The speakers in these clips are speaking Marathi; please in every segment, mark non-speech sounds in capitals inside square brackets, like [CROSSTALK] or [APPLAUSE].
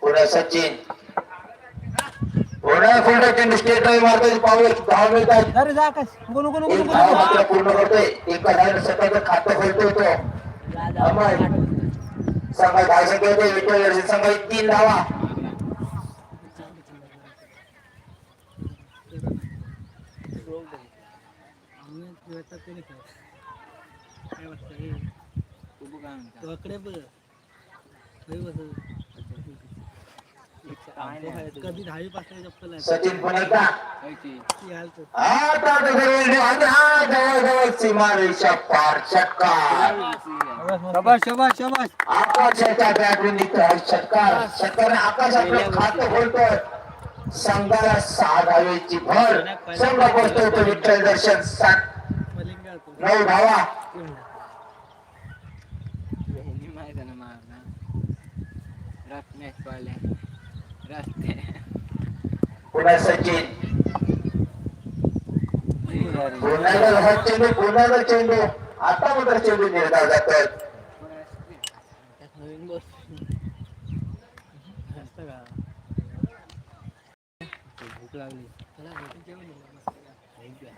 पुढे सचिन. पुढे पुढे चेंडू स्टेट ड्राईव्ह मारतोय पाऊल दहा मिनिटात अरे जा आकाश बोलू नको एक धाव मात्र पूर्ण करतोय. एका धाव स्वतःचं खातं खोलतोय तो. अमर संघ धाव संख्या येते विठ्ठल दर्शन संघ तीन धावा. कधी दहावी पासून चप्पल सचिन. आता जवळ जवळ सीमा रेषा पार षटकार. आकाशाच्या षटकार. षटकार आकाशातलं खातं खोलतोय. संघाला सहा धावेची भर. संघ पोहोचतोय तो विठ्ठल दर्शन सात. नऊ धावा. पुन्हा सचिन पुण्याला हा चेंडू पुण्याला चेंडू आता मात्र चेंडू निर्धाव जातोय त्यात नवीन बस भूक लागली.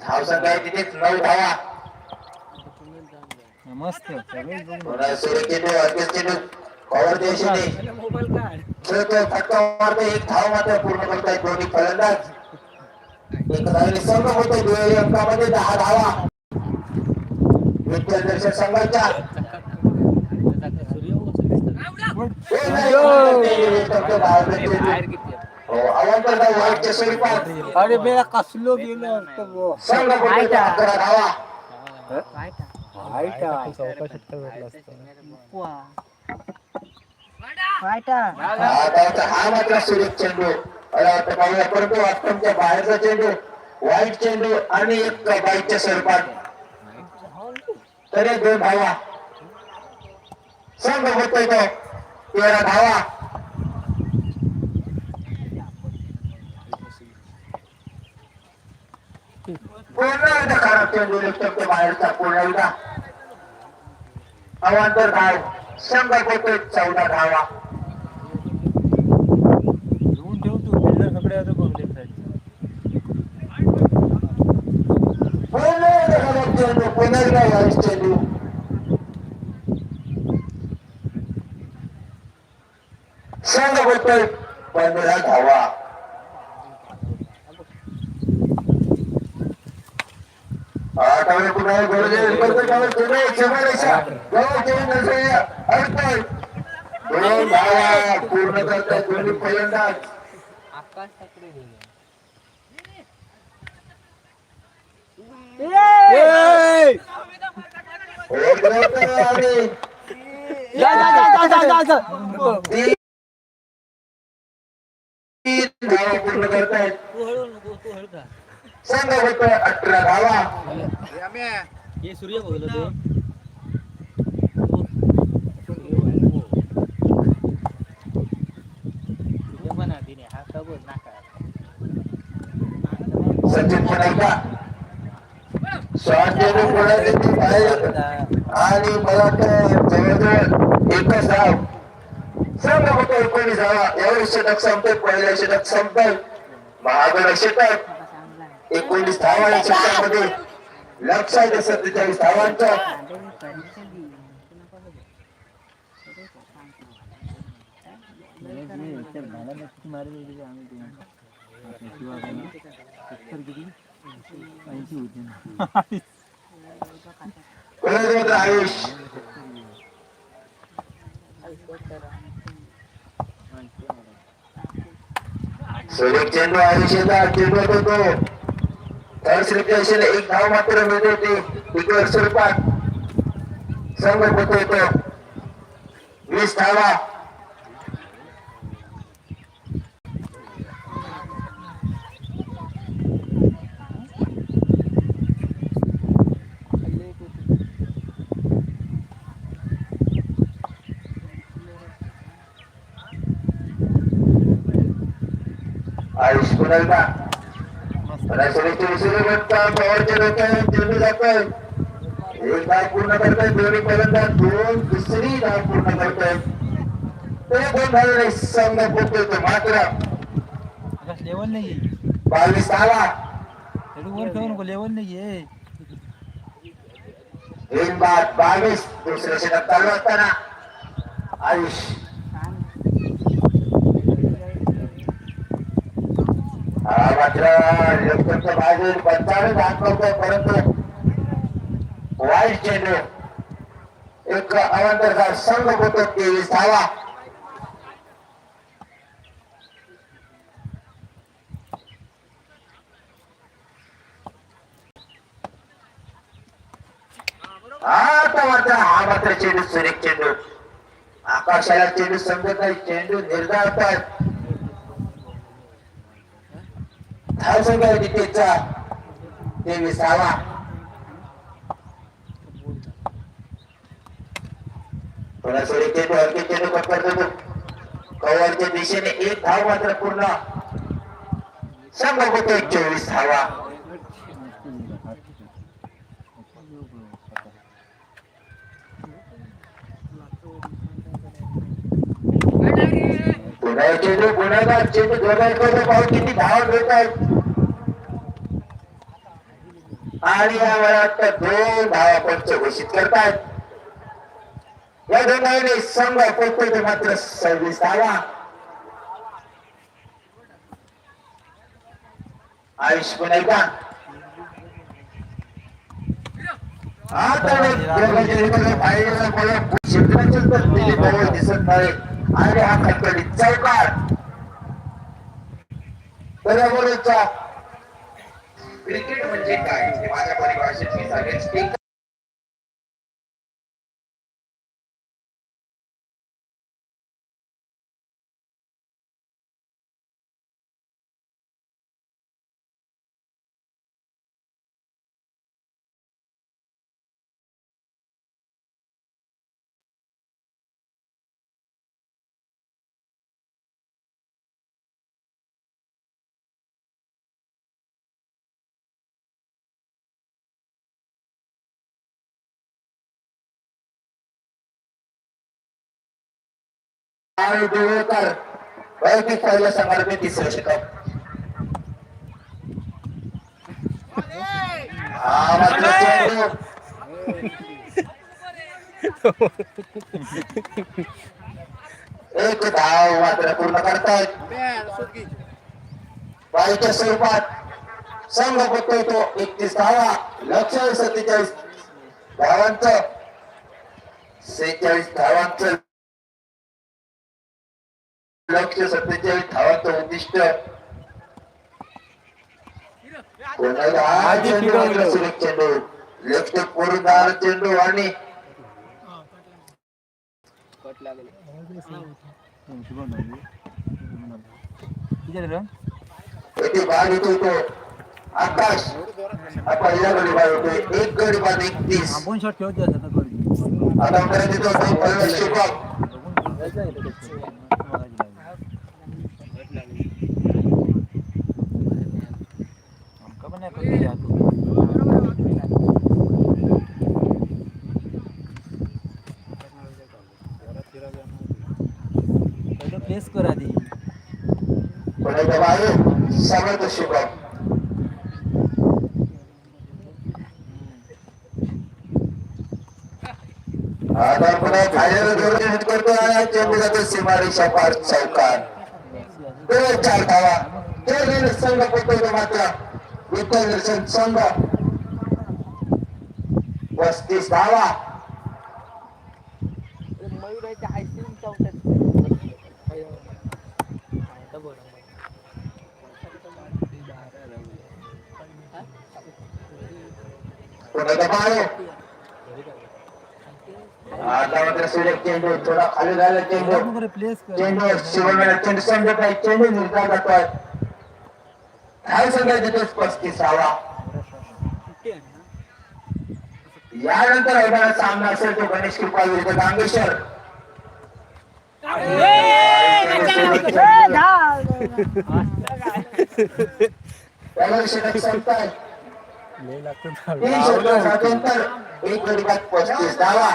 धाव आहे तिथेच नऊ धावा. मस्त चेंडू अगदी चेंडू देशाने खेळतोय फटका मारतोय एक धाव मात्र पूर्ण करताय दोन्ही फलंदाज. एक धावेने संघ होतोय दुहेरी अंकामध्ये दहा धावा. विठ्ठल दर्शन संघाच्या. हे. हो, अरे बेला कसलो गेलो. संघ अकरा धावा. धावचा हा मात्र सुरेख चेंडू. वाटतं पाहूया परंतु आत्मच्या बाहेरचा चेंडू व्हाईट चेंडू आणि एक बाईकच्या स्वरूपात तरी दोन धावा संघ होतोय तो तेरा धावा पूर्ण एकदा खराब चेंडू लेफ्टच्या बाहेरचा पूर्ण एकदा. अवांतर धाव संघ होतोय चौदा धावा घेऊन ठेव तू फिल्डर सगळे आता करून दे साईड. पुन्हा एकदा खराब चेंडू पुन्हा एकदा व्हाईट पंधरा धावा पुन्हा दोन धावा पूर्ण करतात दोन्ही आकाश ठाकरे एक धाव आणि जा, जा, जा, जा, जा, जा. धावा पूर्ण करतायत संघ होतोय अठरा धावा हे सूर्य बघलं ते सूर्य पण का बोल नाका सचिन पणाका शॉट देते आणि मला वाटतं जवळजवळ एकच धाव संघ होतो एकोणीस धावा. यावर षटक संपतोय पहिल्या षटक संपतोय महागड षटक. एकोणीस धावा या षटकामध्ये. लक्ष आहे सत्तेचाळीस धावांचा? ऐंशी [LAUGHS] होती [LAUGHS] ना. आयुष सुरेख चेंडू आयुष येतात चेंडू होतो थर्ड एक धाव मात्र मिळते इकडे स्वरूपात संघ होतो तो. वीस धावा. आयुष पुन्हा एकदा एक धाव पूर्ण करतोय दोन्ही पहिल्यांदा दोन दुसरी पूर्ण करतोय ते दोन धावले संघ मात्र लेवल नाही बावीस धावा वर ठेवू नको लेवल नाही एक बाद बावीस दुसऱ्या षटक चालू असताना आयुष हा मात्र लेफ्टच्या बाजून पंचावन्न धाव करतोय परंतु वाईट चेंडू एक अवंतरचा संघ होतो तेवीस धावा आता मात्र हा मात्र चेंडू सुरेख चेंडू आकाशाला चेंडू समजत नाही चेंडू निर्धारतात धाव संघ चेंडू अंकित चेंडू पकडतो तो कव्हरच्या दिशेने एक धाव मात्र पूर्ण संघ होतो चोवीस धावा कोणाचे जे गुन्हेगार चेंडू पाहून किती धावा घेत आहेत आणि या वेळात दोन धावा पंच घोषित करतायत या दोघांनी संघ पोहोचतो मात्र सव्वीस धावा. आयुष पुन्हा एकदा. आता दोघांच्या दिसत नाही आणि हा खटकडी चौकार बरोबरचा क्रिकेट म्हणजे काय? माझ्या परिभाषेत मी सांगेन. आणि देवळकर वैयक्तिक पहिल्या संघाला तिसरं हा मात्र चेंडू एक धाव मात्र पूर्ण करतायत बाईच्या स्वरूपात संघ बघतोय तो एकतीस धावा लक्ष सत्तेचाळीस धावांचं सेहेचाळीस धावांचं. लक्ष सत्तेचाळीस धावांचं उद्दिष्ट. चेंडू लेफ्ट चेंडू. आणि येतो तो. आकाश. हा पहिला गडी बाद होतोय. एक गडी बाद एकतीस. आता पहिला पहिलं प्लेस कर आधी कोणाच्या बाहेर समर्थ शुभम आता पुन्हा खायला जोडून करतो आणि चेंडू जातो सीमारेषा पार चौकार दोन चार धावा। दोन संघ पकडतो मात्र विठ्ठल दर्शन संघ। पस्तीस धावा। कोणाचा आता सुरेख चेंडू थोडा खाली झाला चेंडू. चेंडू शिवमेला चेंडू समजत नाही चेंडू निर्धार जातोय. काय सांगायचं तो पस्तीसावा. यानंतर होणारा सामना असेल तो गणेश कृपा विरुद्ध गांगेश्वर. त्याला षटक षटकांतर एक गडी बाद पस्तीस धावा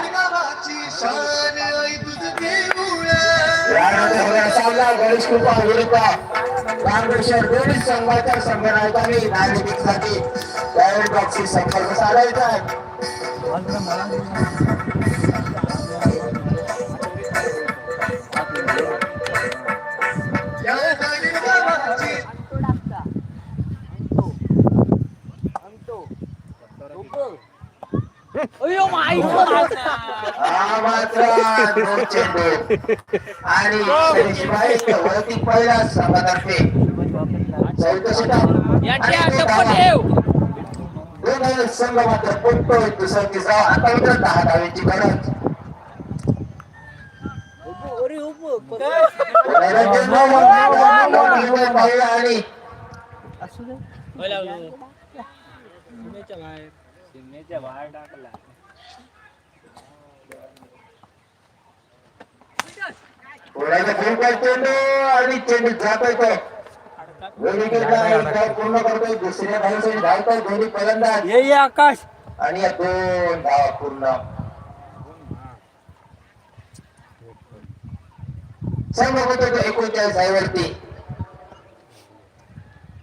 सामना गणेश कृपा विरुद्ध. रामकृष्ण दोन्ही संघाच्या संघनायकांनी बॉक्सशी संपर्क साधायचा आहे. आणि वरती पहिला टप्पा धावा. ठेव दोन संघ मात्र पटतोय दुसरा तिसरा आता मित्र दहा धावेची गरज आणि सीमेच्या बाहेर. सीमेच्या बाहेर टाकला. कोणाचा फुलका चेंडू आणि चेंडू जातोय तो पूर्ण करतोय दुसऱ्या धावेसाठी धावतोय दोन्ही फलंदाज ये ये आकाश. आणि या दोन धावा पूर्ण. संघ होतो तो एकोणचाळीस धावेवरती मला सांग हा मात्र नको धावो आणि धाव मात्र पूर्ण करतायत.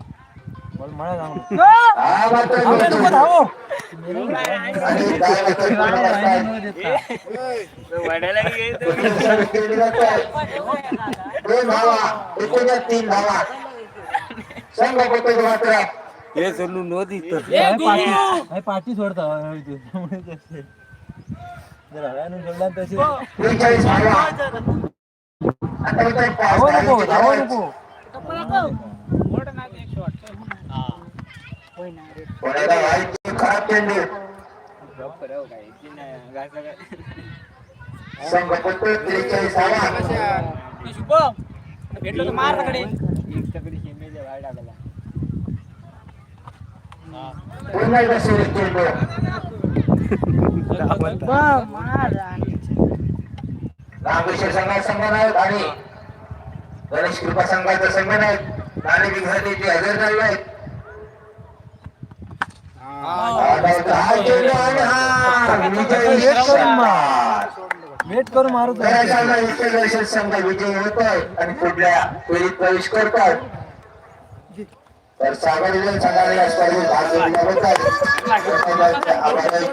केली जाते. दोन धावा एकोणचाळीस तीन धावा संघ होतो तो मात्र हे नव्हती ए, गुरु! पाठी सोडता. सोडला ना तसे. पाच धावू नको कोणाला खराब चेंडू संघ त्रेचाळीस शुभम भेटलो तर मार तकडे पुन्हा एकदा सुरेश चेंडू रामेश्वर संघात संघनायक आणि गणेश कृपा संघाचा संघनायक नाणे विघासाठी ते हजर झाले आहेत हा चेंडू आणि हा विजयी सन्मान. वेट करून मारू संघ विजयी होतोय आणि पुढल्या फेरीत प्रवेश करतात तर सागर संघाला स्पर्धेत भाग घेतल्याबद्दल धन्यवाद. आभार